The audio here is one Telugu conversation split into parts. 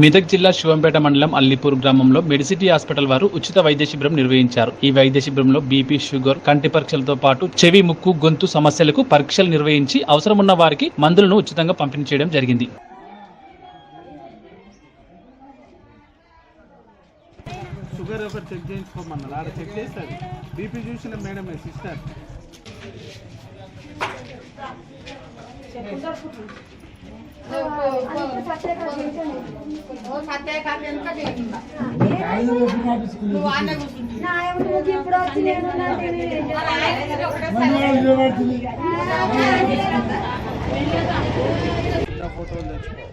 మెదక్ జిల్లా శివంపేట మండలం అల్లిపూర్ గ్రామంలో మెడిసిటీ హాస్పిటల్ వారు ఉచిత వైద్య శిబిరం నిర్వహించారు. ఈ వైద్య శిబిరంలో బీపీ షుగర్ కంటి పరీక్షలతో పాటు చెవి ముక్కు గొంతు సమస్యలకు పరీక్షలు నిర్వహించి అవసరమున్న వారికి మందులను ఉచితంగా పంపిణీ చేయడం జరిగింది. షుగర్ ఒకటి చెక్ చేయించుకోమన్నారు ఆడ చెక్ చేస్తారు బీపీ చూసిన మేడమే సిస్టర్? ఇప్పుడు వచ్చి నేను నా టీవీ చిన్న ఫోటోలు తెచ్చుకో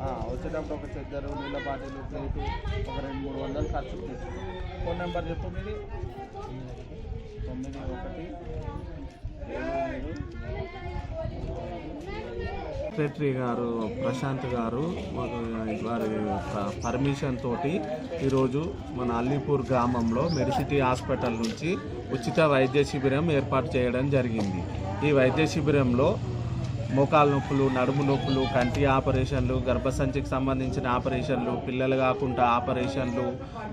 ఆ, వచ్చేటప్పుడు ఒక చెద్దరు నీళ్ళ బాటిల్ ప్లేటు ఒక రెండు మూడు వందలు ఖర్చు తెచ్చుకో ఫోన్ నెంబర్ చెప్పు మీది తొమ్మిది ఒకటి సెక్రటరీ గారు ప్రశాంత్ గారు వారి యొక్క పర్మిషన్ తోటి ఈరోజు మన అల్లీపూర్ గ్రామంలో మెడిసిటీ హాస్పిటల్ నుంచి ఉచిత వైద్య శిబిరం ఏర్పాటు చేయడం జరిగింది. ఈ వైద్య శిబిరంలో మోకాలు నొప్పులు నడుము నొప్పులు కంటి ఆపరేషన్లు గర్భసంచికి సంబంధించిన ఆపరేషన్లు పిల్లలు కాకుండా ఆపరేషన్లు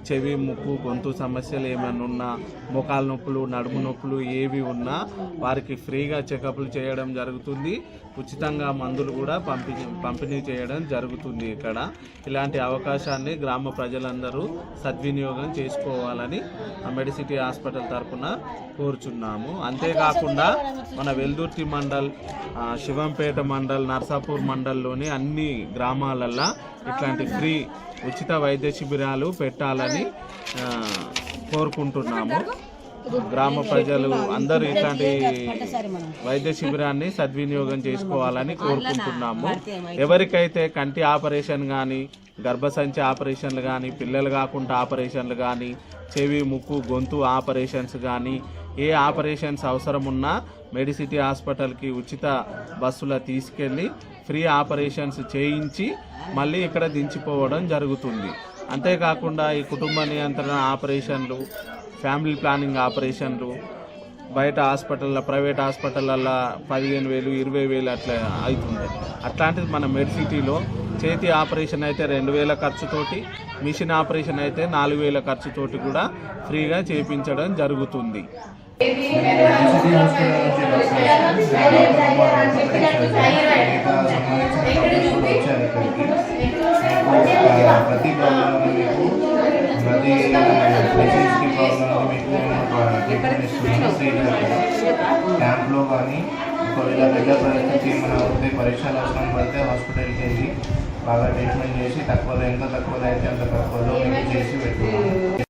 చెవి ముక్కు గొంతు సమస్యలు ఏమైనా ఉన్నా మోకాలు నొప్పులు నడుము నొప్పులు ఏవి ఉన్నా వారికి ఫ్రీగా చెకప్లు చేయడం జరుగుతుంది. ఉచితంగా మందులు కూడా పంపిణీ పంపిణీ చేయడం జరుగుతుంది ఇక్కడ. ఇలాంటి అవకాశాన్ని గ్రామ ప్రజలందరూ సద్వినియోగం చేసుకోవాలని మెడిసిటీ హాస్పిటల్ తరఫున కోరుచున్నాము. అంతేకాకుండా మన వెల్దుర్తి మండల్ శివ శివంపేట మండల్ నర్సాపూర్ మండల్లోని అన్ని గ్రామాలల్లో ఇట్లాంటి ఫ్రీ ఉచిత వైద్య శిబిరాలు పెట్టాలని కోరుకుంటున్నాము. గ్రామ ప్రజలు అందరూ ఇట్లాంటి వైద్య శిబిరాన్ని సద్వినియోగం చేసుకోవాలని కోరుకుంటున్నాము. ఎవరికైతే కంటి ఆపరేషన్ కానీ గర్భసంచి ఆపరేషన్లు కానీ పిల్లలు కాకుండా ఆపరేషన్లు కానీ చెవి ముక్కు గొంతు ఆపరేషన్స్ కానీ ఏ ఆపరేషన్స్ అవసరం ఉన్నా మెడిసిటీ హాస్పిటల్కి ఉచిత బస్సులో తీసుకెళ్ళి ఫ్రీ ఆపరేషన్స్ చేయించి మళ్ళీ ఇక్కడ దించిపోవడం జరుగుతుంది. అంతేకాకుండా ఈ కుటుంబ నియంత్రణ ఆపరేషన్లు ఫ్యామిలీ ప్లానింగ్ ఆపరేషన్లు బయట హాస్పిటల్లో ప్రైవేట్ హాస్పిటల్లో పదిహేను వేలు ఇరవై వేలు అట్లా అవుతుంది అట్లాంటిది మన మెడ్సిటీలో చేతి ఆపరేషన్ అయితే రెండు వేల ఖర్చుతోటి మిషన్ ఆపరేషన్ అయితే నాలుగు వేల ఖర్చుతోటి కూడా ఫ్రీగా చేయించడం జరుగుతుంది. ప్రతి ప్రాబ్లం మీకు ప్రతి డిసీజ్కి ప్రాబ్లం మీకు ట్రీట్మెంట్ ఇస్తున్నాను క్యాంప్లో కానీ ఒకవేళ పెద్ద పరిస్థితి మన వస్తే పరీక్షలు అవసరం పడితే హాస్పిటల్కి వెళ్ళి బాగా ట్రీట్మెంట్ చేసి తక్కువలో ఎంత తక్కువలో అయితే అంత తక్కువలో మీకు చేసి పెట్టుకున్నాను